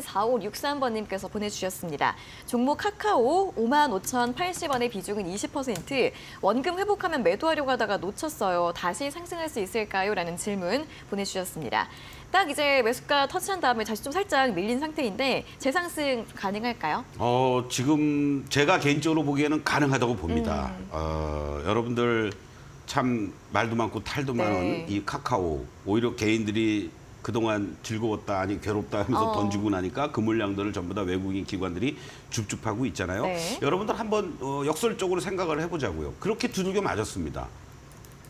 4563번님께서 보내주셨습니다. 종목 카카오 55,080원의 비중은 20%. 원금 회복하면 매도하려고 하다가 놓쳤어요. 다시 상승할 수 있을까요? 라는 질문 보내주셨습니다. 딱 이제 매수가 터치한 다음에 다시 좀 살짝 밀린 상태인데 재상승 가능할까요? 어, 지금 제가 개인적으로 보기에는 가능하다고 봅니다. 어, 여러분들 참 말도 많고 탈도 네. 많은 이 카카오 오히려 개인들이 그동안 즐거웠다 아니 괴롭다 하면서 어. 던지고 나니까 그 물량들을 전부 다 외국인 기관들이 줍줍하고 있잖아요. 네. 여러분들 한번 어, 역설적으로 생각을 해보자고요. 그렇게 두들겨 맞았습니다.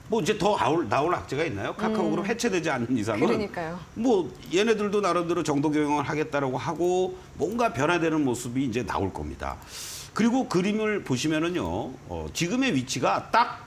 뭐 이제 더 나올, 나올 악재가 있나요? 카카오 그룹 해체되지 않는 이상은 음. 그러니까요. 뭐 얘네들도 나름대로 정도 경영을 하겠다라고 하고 뭔가 변화되는 모습이 이제 나올 겁니다. 그리고 그림을 보시면은요, 어, 지금의 위치가 딱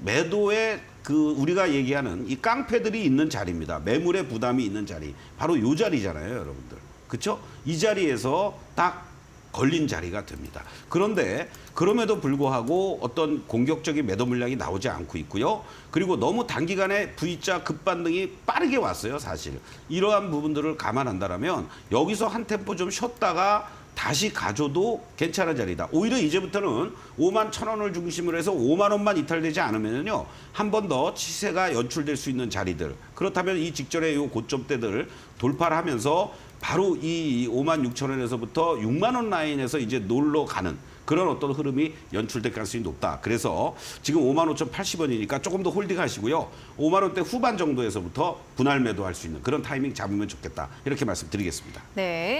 매도의 그 우리가 얘기하는 이 깡패들이 있는 자리입니다. 매물의 부담이 있는 자리. 바로 요 자리잖아요, 여러분들. 그렇죠? 이 자리에서 딱 걸린 자리가 됩니다. 그런데 그럼에도 불구하고 어떤 공격적인 매도 물량이 나오지 않고 있고요. 그리고 너무 단기간에 V자 급반등이 빠르게 왔어요, 사실. 이러한 부분들을 감안한다라면 여기서 한 템포 좀 쉬었다가 다시 가져도 괜찮은 자리다. 오히려 이제부터는 5만 천 원을 중심으로 해서 5만 원만 이탈되지 않으면요. 한 번 더 시세가 연출될 수 있는 자리들. 그렇다면 이 직전의 요 고점대들 돌파를 하면서 바로 이 5만 6천 원에서부터 6만 원 라인에서 이제 놀러 가는 그런 어떤 흐름이 연출될 가능성이 높다. 그래서 지금 5만 5천 80원이니까 조금 더 홀딩 하시고요. 5만 원대 후반 정도에서부터 분할 매도할 수 있는 그런 타이밍 잡으면 좋겠다. 이렇게 말씀드리겠습니다. 네.